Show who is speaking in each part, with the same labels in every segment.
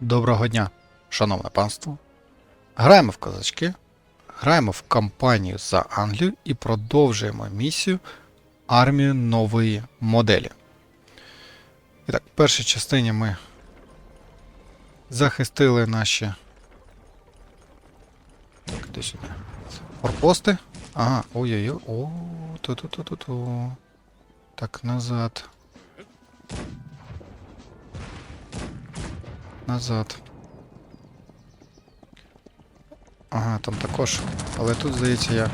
Speaker 1: Доброго дня, шановне панство. Граємо в козачки, граємо в кампанію за Англію і продовжуємо місію армію нової моделі. І так, в першій частині ми захистили наші. Сюди. Форпости. Ага, ой-ой-ой. О, ту-ту-ту-ту-ту. Так, назад. Назад. Ага, там також. Але тут, здається, я.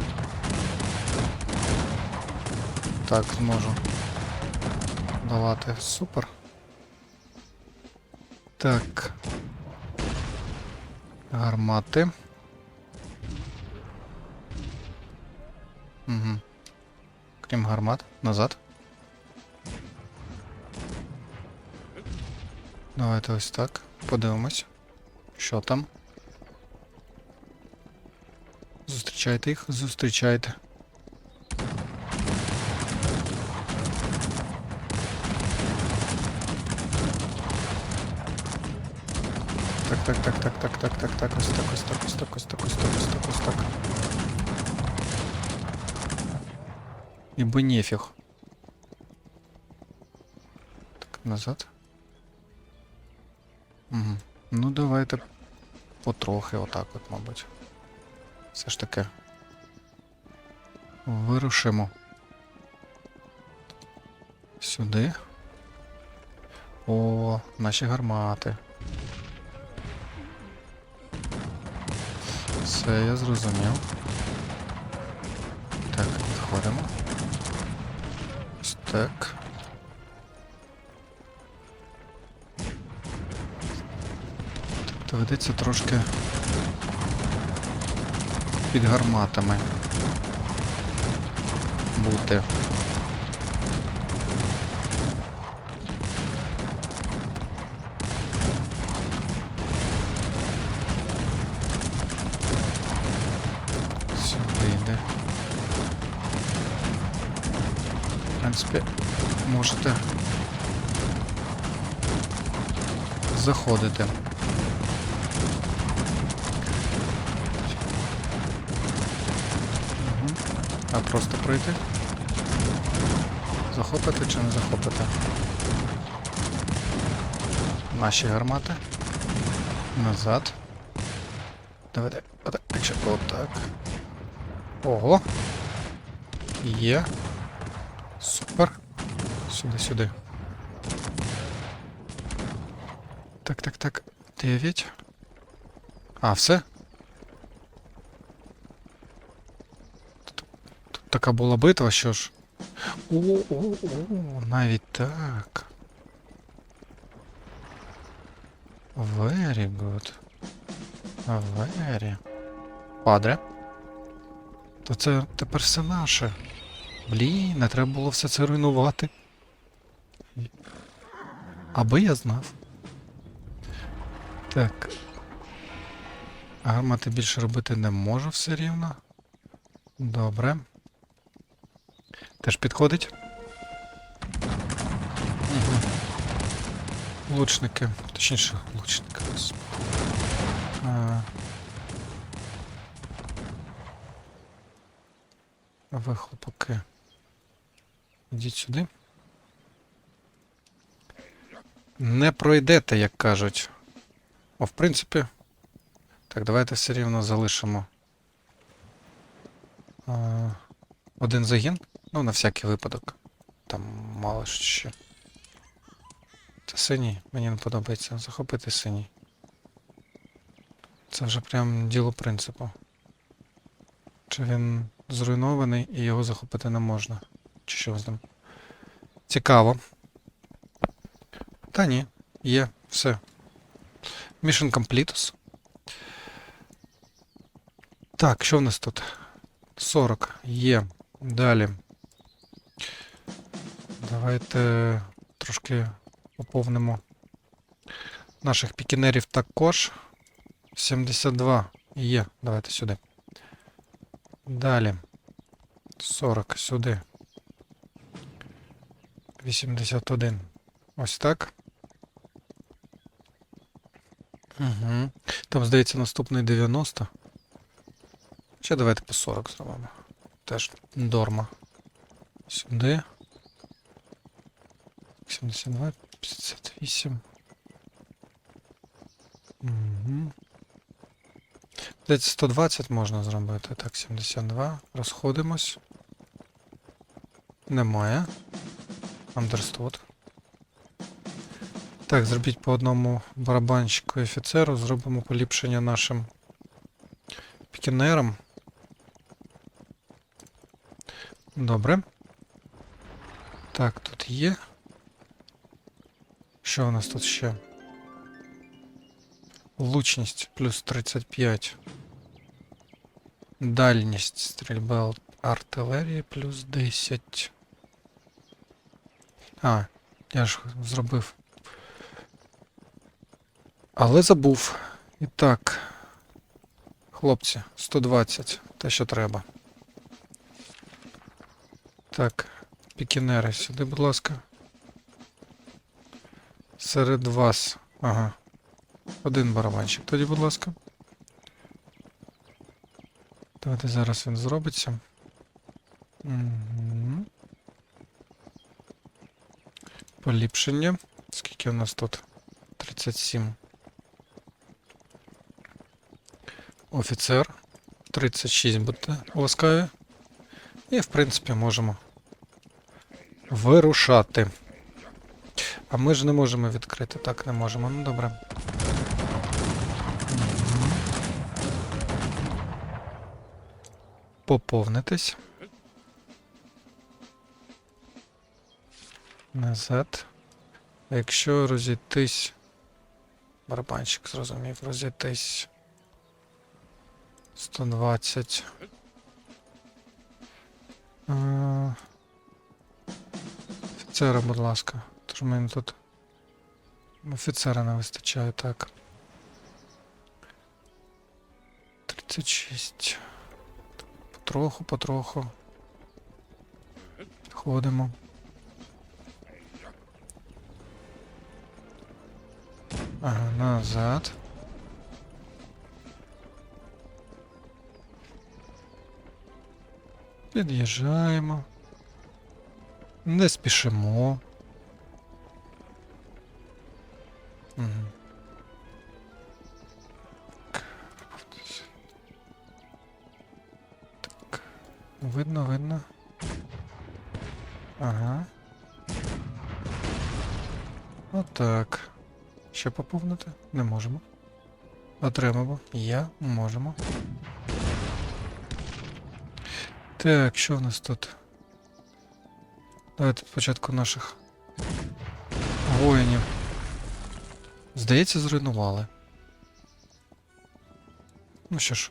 Speaker 1: Так, зможу. Давати. Супер. Так. Гармати. Угу. Крім гармат. Назад. Давайте ось так. Подивимось. Що там? Зустрічайте їх, зустрічайте. Так, так, так, так, так, так, так, так, ось так, ось так, ось так, ось так, ось так, ось так, ось так. Ібо нефіг. Так, назад. Ну, давайте потрохи отак от, мабуть. Все ж таки. Вирушимо. Сюди. О, наші гармати. Все, я зрозумів. Так, відходимо. Ось так. Доведеться трошки під гарматами бути. Принципі, можете заходити. А просто пройти? Захопити чи не захопити? Наші гармати. Назад. Давайте. Отак. Отак. Ого. Є. Супер. Сюди, сюди. Так, так, так. Дев'ять. А, все? Тут, тут така була битва, що ж. О, о, о, навіть так. Very good. Very. Падре. То це тепер все наше. Блін, не треба було все це руйнувати. Аби я знав. Так. Гармати більше робити не можу все рівно. Добре. Теж підходить. Угу. Лучники. Точніше, лучники. А... Ви хлопаки. Ідіть сюди. Не пройдете, як кажуть. О, в принципі. Так, давайте все рівно залишимо. А, один загін. Ну, на всякий випадок. Там мало що. Це синій, мені не подобається. Захопити синій. Це вже прям діло принципу. Чи він зруйнований і його захопити не можна? Чи що з ним? Цікаво. Та ні, є, все. Mission completus. Так, що в нас тут? 40 є. Далі. Давайте трошки поповнимо наших пікінерів також. 72 є. Давайте сюди. Далі. 40 сюди. 81. Ось так. Угу. Там, здається, наступний 90. Ще давайте по 40 зробимо. Теж норма. Сюди. 72, 58. Угу. Десь 120 можна зробити. Так, 72. Розходимось. Немає. Understood. Так, зробіть по одному барабанщику офіцеру, зробимо поліпшення нашим пікінерам. Добре. Так, тут є. Що у нас тут ще? Лучність плюс 35. Дальність стрільби артилерії плюс 10. А, я ж зробив. Але забув. І так. Хлопці, 120. Те, що треба. Так, пікінери, сюди, будь ласка. Серед вас. Ага. Один барабанщик. Тоді, будь ласка. Давайте зараз він зробиться. Угу. Поліпшення. Скільки у нас тут? 37. Офіцер. 36 будьте ласкаві. І, в принципі, можемо вирушати. А ми ж не можемо відкрити. Так, не можемо. Ну добре. Поповнитись. Назад. Якщо розійтись. Барабанщик зрозумів, розійтись. 120. Е, Офіцера, будь ласка. В мене тут офіцера не вистачає, так. 36. Потроху, потроху. Підходимо. Ага, назад. Під'їжджаємо. Не спішимо. Так. Так. Видно, видно. Ага. Отак. Ще поповнити? Не можемо. Отримаємо. Я можемо. Так, що в нас тут? Давайте спочатку наших воїнів. Здається, зруйнували. Ну що ж.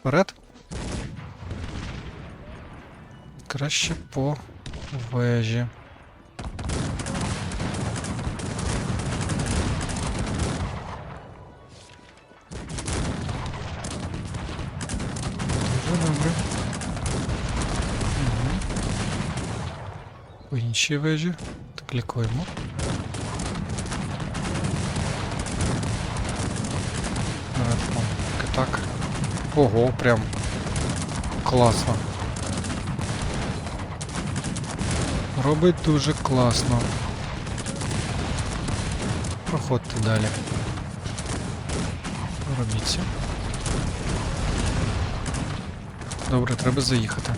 Speaker 1: Вперед. Краще по вежі. Дуже добре. Мгм. По іншій вежі. Так лікуємо. Так. Ого, прям класно. Робить дуже класно. Проходьте далі. Робіться. Добре, треба заїхати.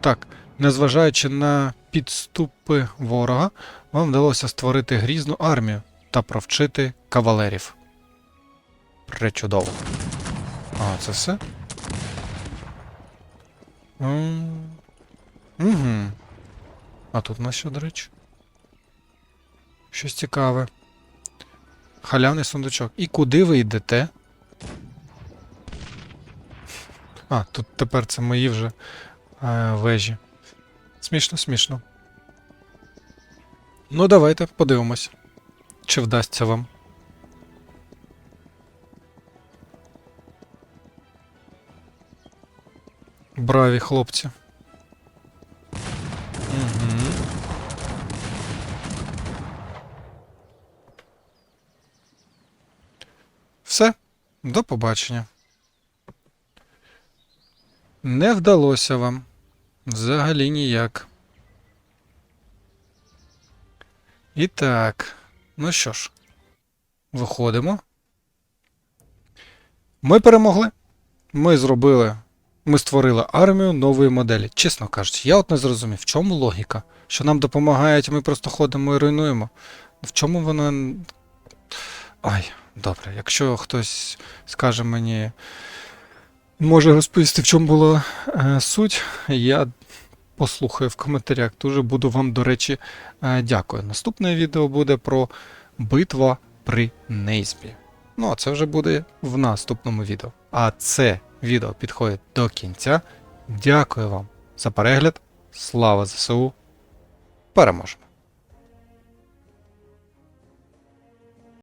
Speaker 1: Так, незважаючи на підступи ворога, вам вдалося створити грізну армію та провчити кавалерів. Пречудово. А, це все? Угу. А тут у нас що, до речі? Щось цікаве. Халявний сундучок. І куди ви йдете? А, тут тепер це мої вже е, вежі. Смішно, смішно. Ну, давайте подивимось, чи вдасться вам. Браві хлопці. Все, до побачення. Не вдалося вам. Взагалі ніяк. І так. Ну що ж, виходимо. Ми перемогли. Ми зробили. Ми створили армію нової моделі. Чесно кажучи, я от не зрозумів, в чому логіка? Що нам допомагають, ми просто ходимо і руйнуємо. В чому вона. Ай, добре, якщо хтось скаже мені, може розповісти, в чому була е, суть, я послухаю в коментарях. Дуже буду вам, до речі, е, дякую. Наступне відео буде про битва при Нейсбі. Ну, а це вже буде в наступному відео. А це відео підходить до кінця. Дякую вам за перегляд. Слава ЗСУ! Переможемо!